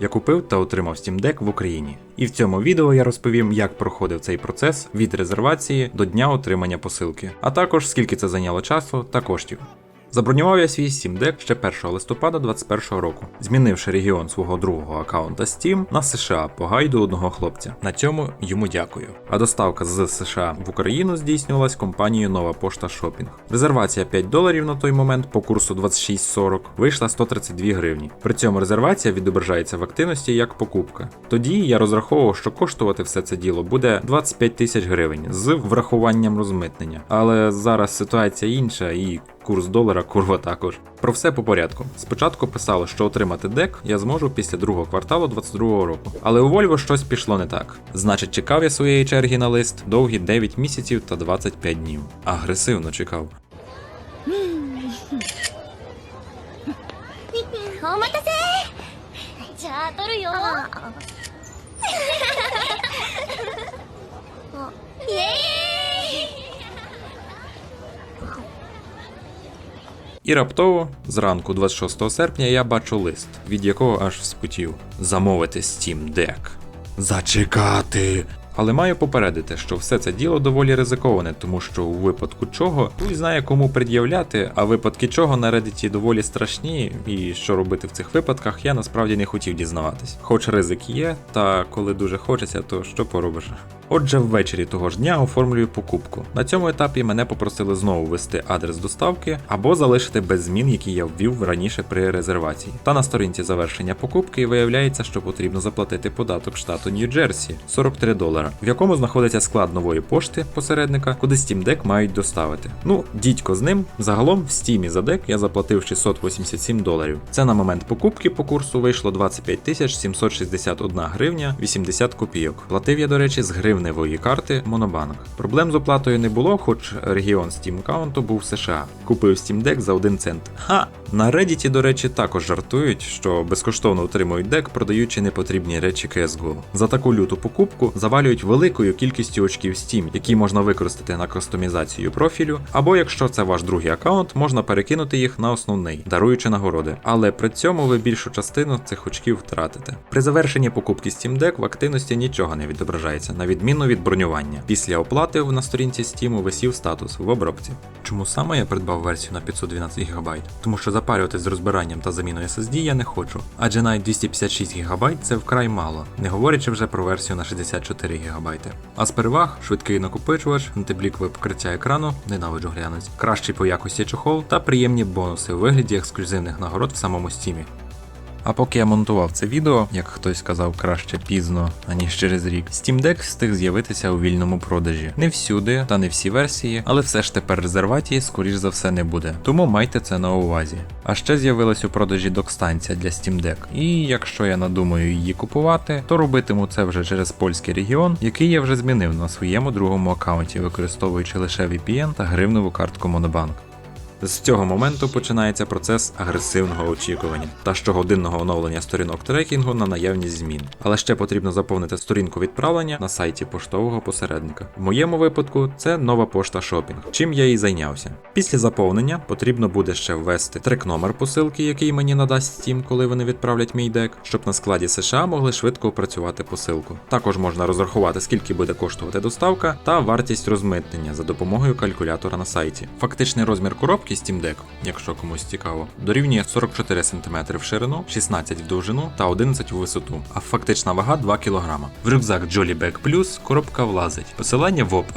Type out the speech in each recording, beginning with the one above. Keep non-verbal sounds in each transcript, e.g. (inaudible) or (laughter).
Я купив та отримав Steam Deck в Україні. І в цьому відео я розповім, як проходив цей процес від резервації до дня отримання посилки, а також скільки це зайняло часу та коштів. Забронював я свій Steam Deck ще 1 листопада 2021 року, змінивши регіон свого другого аккаунта Steam на США по гайду одного хлопця. На цьому йому дякую. А доставка з США в Україну здійснювалась компанією Нова Пошта Шопінг. Резервація 5 доларів на той момент по курсу 26.40 вийшла 132 гривні. При цьому резервація відображається в активності як покупка. Тоді я розраховував, що коштувати все це діло буде 25 тисяч гривень з врахуванням розмитнення. Але зараз ситуація інша і курс долара курва також. Про все по порядку. Спочатку писало, що отримати дек я зможу після другого кварталу 22 року. Але у Вольво щось пішло не так. Значить, чекав я своєї черги на лист довгі 9 місяців та 25 днів. Агресивно чекав. І раптово, зранку 26 серпня, я бачу лист, від якого аж вспотів. Замовити Steam Deck. Зачекати. Але маю попередити, що все це діло доволі ризиковане, тому що у випадку чого хуй знає кому пред'являти, а випадки чого на Reddit доволі страшні, і що робити в цих випадках, я насправді не хотів дізнаватись. Хоч ризик є, та коли дуже хочеться, то що поробиш. Отже, ввечері того ж дня оформлюю покупку. На цьому етапі мене попросили знову ввести адрес доставки або залишити без змін, які я ввів раніше при резервації. Та на сторінці завершення покупки виявляється, що потрібно заплатити податок штату Нью-Джерсі 43 долара, в якому знаходиться склад нової пошти посередника, куди Steam Deck мають доставити. Ну, дідько з ним. Загалом в Steam за дек я заплатив 687 доларів. Це на момент покупки по курсу вийшло 25 761 гривня 80 копійок. Платив я, до речі, з гривневої карти Монобанк. Проблем з оплатою не було, хоч регіон Steam аккаунту був США. Купив Steam Deck за 1 цент. Ха! На Reddit, до речі, також жартують, що безкоштовно отримують дек, продаючи непотрібні речі CSGO. За таку люту покупку завалюють великою кількістю очків Steam, які можна використати на кастомізацію профілю, або якщо це ваш другий аккаунт, можна перекинути їх на основний, даруючи нагороди. Але при цьому ви більшу частину цих очків втратите. При завершенні покупки Steam Deck в активності нічого не відображається, на відміну від бронювання. Після оплати на сторінці Steam висів статус в обробці. Чому саме я придбав версію на 512 ГБ? Тому що запарюватись з розбиранням та заміною SSD я не хочу, адже навіть 256 ГБ це вкрай мало, не говорячи вже про версію на 64 ГБ. А з переваг швидкий накопичувач, антиблікове покриття екрану, ненавиджу глянуть, кращий по якості чохол та приємні бонуси у вигляді ексклюзивних нагород в самому стімі. А поки я монтував це відео, як хтось сказав, краще пізно, аніж через рік, Steam Deck встиг з'явитися у вільному продажі. Не всюди, та не всі версії, але все ж тепер резервації, скоріш за все, не буде. Тому майте це на увазі. А ще з'явилась у продажі док-станція для Steam Deck. І якщо я надумаю її купувати, то робитиму це вже через польський регіон, який я вже змінив на своєму другому аккаунті, використовуючи лише VPN та гривневу картку Monobank. З цього моменту починається процес агресивного очікування та щогодинного оновлення сторінок трекінгу на наявність змін. Але ще потрібно заповнити сторінку відправлення на сайті поштового посередника. В моєму випадку це нова пошта шопінг, чим я і зайнявся. Після заповнення потрібно буде ще ввести трек-номер посилки, який мені надасть Steam, коли вони відправлять мій дек, щоб на складі США могли швидко опрацювати посилку. Також можна розрахувати, скільки буде коштувати доставка та вартість розмитнення за допомогою калькулятора на сайті. Фактичний розмір коробки Steam Deck, якщо комусь цікаво, дорівнює 44 см в ширину, 16 в довжину та 11 у висоту, а фактична вага 2 кг. В рюкзак Jolly Bag Plus коробка влазить. Посилання в оп. (laughs)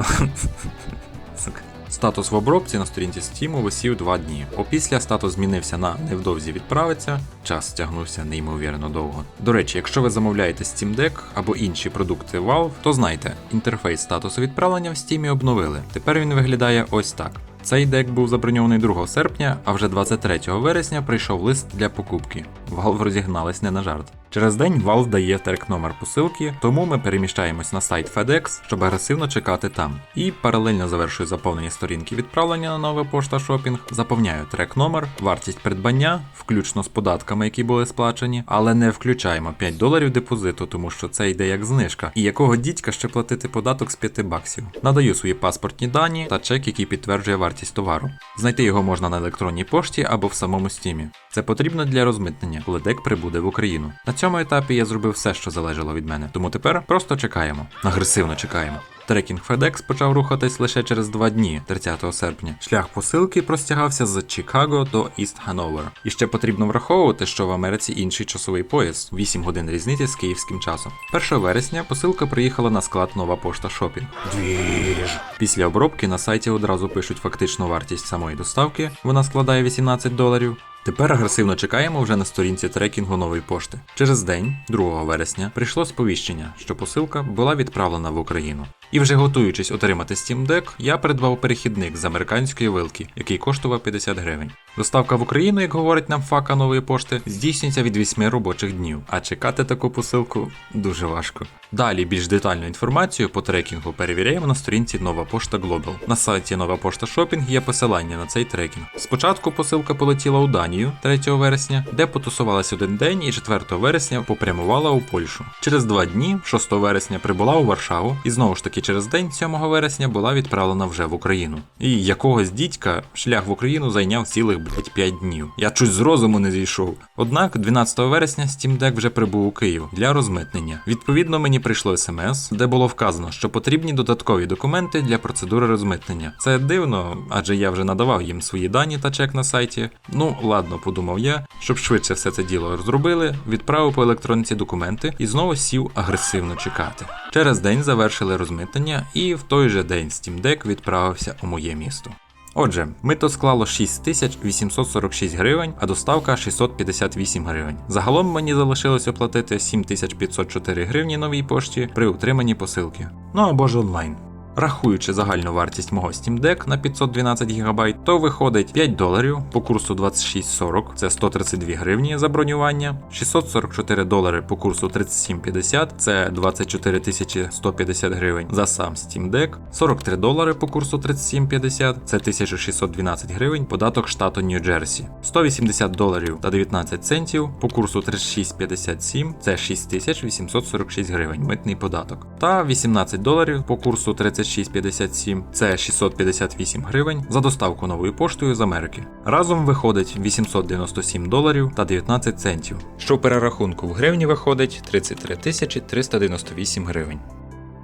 Статус в обробці на сторінці Steam висів 2 дні. Опісля статус змінився на невдовзі відправиться, час стягнувся неймовірно довго. До речі, якщо ви замовляєте Steam Deck або інші продукти Valve, то знайте, інтерфейс статусу відправлення в Steam обновили. Тепер він виглядає ось так. Цей дек був заброньований 2 серпня, а вже 23 вересня прийшов лист для покупки. Valve розігнались не на жарт. Через день Valve дає трек номер посилки, тому ми переміщаємось на сайт FedEx, щоб агресивно чекати там. І паралельно завершую заповнення сторінки відправлення на нова пошта шопінг, заповняю трек номер, вартість придбання, включно з податками, які були сплачені, але не включаємо 5 доларів депозиту, тому що це йде як знижка. І якого дідька ще платити податок з 5 баксів. Надаю свої паспортні дані та чек, який підтверджує вартість товару. Знайти його можна на електронній пошті або в самому стімі. Це потрібно для розмитнення, коли дек прибуде в Україну. Цьому етапі я зробив все, що залежало від мене. Тому тепер просто чекаємо. Агресивно чекаємо. Трекінг FedEx почав рухатись лише через два дні, 30 серпня. Шлях посилки простягався з Чикаго до Іст Ганновер. І ще потрібно враховувати, що в Америці інший часовий пояс 8 годин різниці з київським часом. 1 вересня посилка приїхала на склад Нова пошта Шопінг. Двіж. Після обробки на сайті одразу пишуть фактичну вартість самої доставки. Вона складає 18 доларів. Тепер агресивно чекаємо вже на сторінці трекінгу нової пошти. Через день, 2 вересня, прийшло сповіщення, що посилка була відправлена в Україну. І вже готуючись отримати Steam Deck, я придбав перехідник з американської вилки, який коштував 50 гривень. Доставка в Україну, як говорить нам фака нової пошти, здійснюється від 8 робочих днів, а чекати таку посилку дуже важко. Далі більш детальну інформацію по трекінгу перевіряємо на сторінці Нова Пошта Global. На сайті Нова Пошта Шопінг є посилання на цей трекінг. Спочатку посилка полетіла у Данію 3 вересня, де потусувалась один день, і 4 вересня попрямувала у Польщу. Через два дні, 6 вересня, прибула у Варшаву, і знову ж таки через день, 7 вересня, була відправлена вже в Україну. І якогось дідька шлях в Україну зайняв цілих блять 5 днів. Я чуть з розуму не зійшов. Однак 12 вересня Steam Deck вже прибув у Київ для розмитнення. Відповідно, мені прийшло смс, де було вказано, що потрібні додаткові документи для процедури розмитнення. Це дивно, адже я вже надавав їм свої дані та чек на сайті. Ну ладно, подумав я, щоб швидше все це діло зробили, відправив по електроніці документи і знову сів агресивно чекати. Через день завершили розмитнення, і в той же день Steam Deck відправився у моє місто. Отже, мито склало 6846 гривень, а доставка 658 гривень. Загалом мені залишилось оплатити 7504 гривні новій пошті при утриманні посилки. Ну або ж онлайн. Рахуючи загальну вартість мого Steam Deck на 512 ГБ, то виходить 5 доларів по курсу 26.40, це 132 гривні за бронювання, 644 долари по курсу 37.50, це 24 150 гривень за сам Steam Deck, 43 долари по курсу 37.50, це 1612 гривень, податок штату Нью-Джерсі, 180 доларів та 19 центів по курсу 36.57, це 6846 гривень, митний податок, та 18 доларів по курсу 36.57, це 658 гривень за доставку новою поштою з Америки. Разом виходить 897 доларів та 19 центів, що в перерахунку в гривні виходить 33 398 гривень.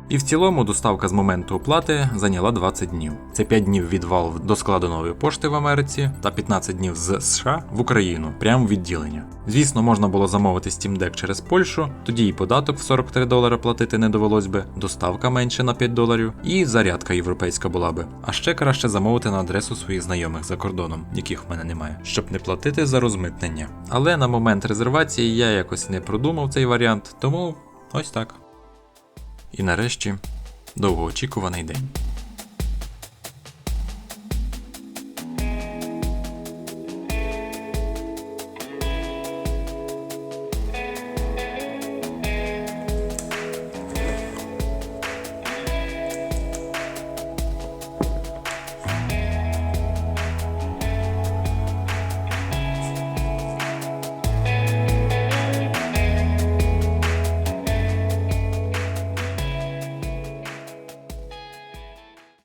І в цілому доставка з моменту оплати зайняла 20 днів. Це 5 днів від Valve до складу нової пошти в Америці та 15 днів з США в Україну, прямо в відділення. Звісно, можна було замовити Steam Deck через Польщу, тоді і податок в 43 долари платити не довелось би, доставка менше на 5 доларів, і зарядка європейська була би. А ще краще замовити на адресу своїх знайомих за кордоном, яких в мене немає, щоб не платити за розмитнення. Але на момент резервації я якось не продумав цей варіант, тому ось так. І нарешті довгоочікуваний день.